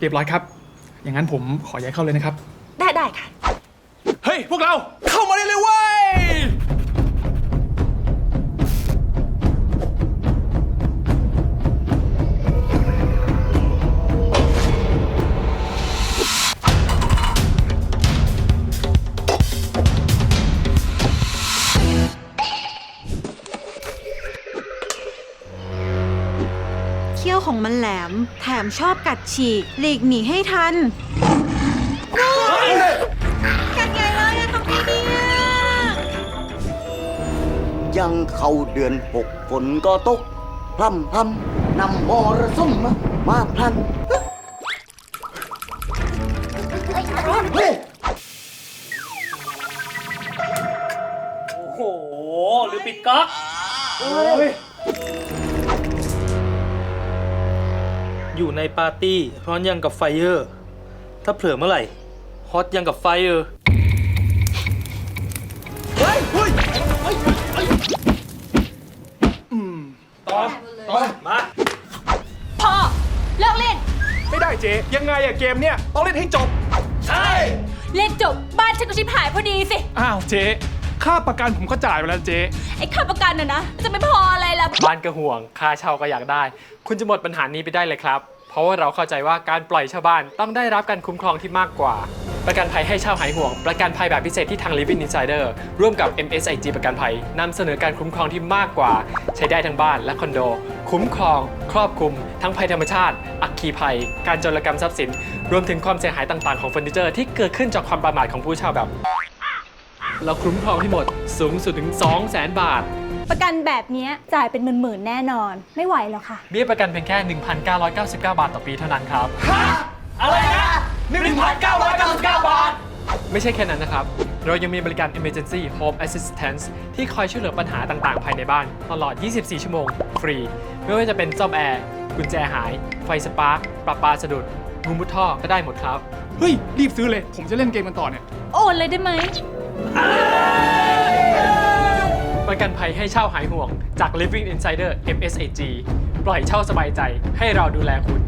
เรียบร้อยครับ อย่างนั้นผมขอย้ายเข้าเลยนะครับ ได้ได้ค่ะ เฮ้ย พวกเราเข้ามาได้เลยเว้ย เขี้ยวของมันแหลม แถมชอบกัดฉีก หลีกหนีให้ทันกัดใหญ่เลยอะทำไงเนี่ยยังเข้าเดือนหกฝนก็ตกพร่ำพร่ำนำมรสุมมามาพลันเฮ้ยโอ้โห หรือปิดก๊อกอยู่ ในปาร์ตี้ร้อนยังกับไฟเออร์ถ้าเผลอเมื่อไหร่ฮอตยังกับไฟเออร์มาพ่อเลิกเล่น ไม่ได้เจ๊ยังไงอะเกมเนี่ยต้องเล่นให้จบ ใช่ เล่นจบบ้านฉันก็ชิบหายพอดีสิ อ้าวเจ๊ ค่าประกันผมก็จ่ายไปแล้วเจ๊ ไอ้ค่าประกันน่ะนะ จะไม่พออะไรล่ะ บ้านก็ห่วง ค่าเช่าก็อยากได้ คุณจะหมดปัญหานี้ไปได้เลยครับ เพราะว่าเราเข้าใจว่าการปล่อยเช่าบ้านต้องได้รับการคุ้มครองที่มากกว่า ประกันภัยให้เช่าหายห่วง ประกันภัยแบบพิเศษที่ทาง Living Insider ร่วมกับ MSIG ประกันภัยนำเสนอการคุ้มครองที่มากกว่า ใช้ได้ทั้งบ้านและคอนโด คุ้มครอง ครอบคลุม ทั้งภัยธรรมชาติ อัคคีภัย การโจรกรรมทรัพย์สิน รวมถึงความเสียหายต่างๆของเฟอร์นิเจอร์ที่เกิดขึ้นจากความประมาทของผู้เช่าแบบ เราคุ้มครองที่หมดสูงสุดถึง 200,000บาท ประกันแบบเนี้ยจ่ายเป็นหมื่นๆแน่นอน ไม่ไหวแล้วค่ะ เบี้ยประกันเพียงแค่ 1,999 บาทต่อปีเท่านั้นครับ อะไรนะ1,999 บาท ไม่ใช่แค่นั้นนะครับ เรายังมีบริการ Emergency Home Assistance ที่คอยช่วยเหลือปัญหาต่างๆ ภายในบ้าน ตลอด 24 ชั่วโมง ฟรี ไม่ว่าจะเป็นซ่อมแอร์ กุญแจหาย ไฟสปาร์กปรับปาสะดุดงูมุดท่อก็ได้หมดครับ เฮ้ย รีบซื้อเลย ผมจะเล่นเกมกันต่อเนี่ย โอนเลยได้ไหม ประกันภัยให้เช่าหายห่วงจาก Living Insider MSAG ปล่อยเช่าสบายใจให้เราดูแลคุณ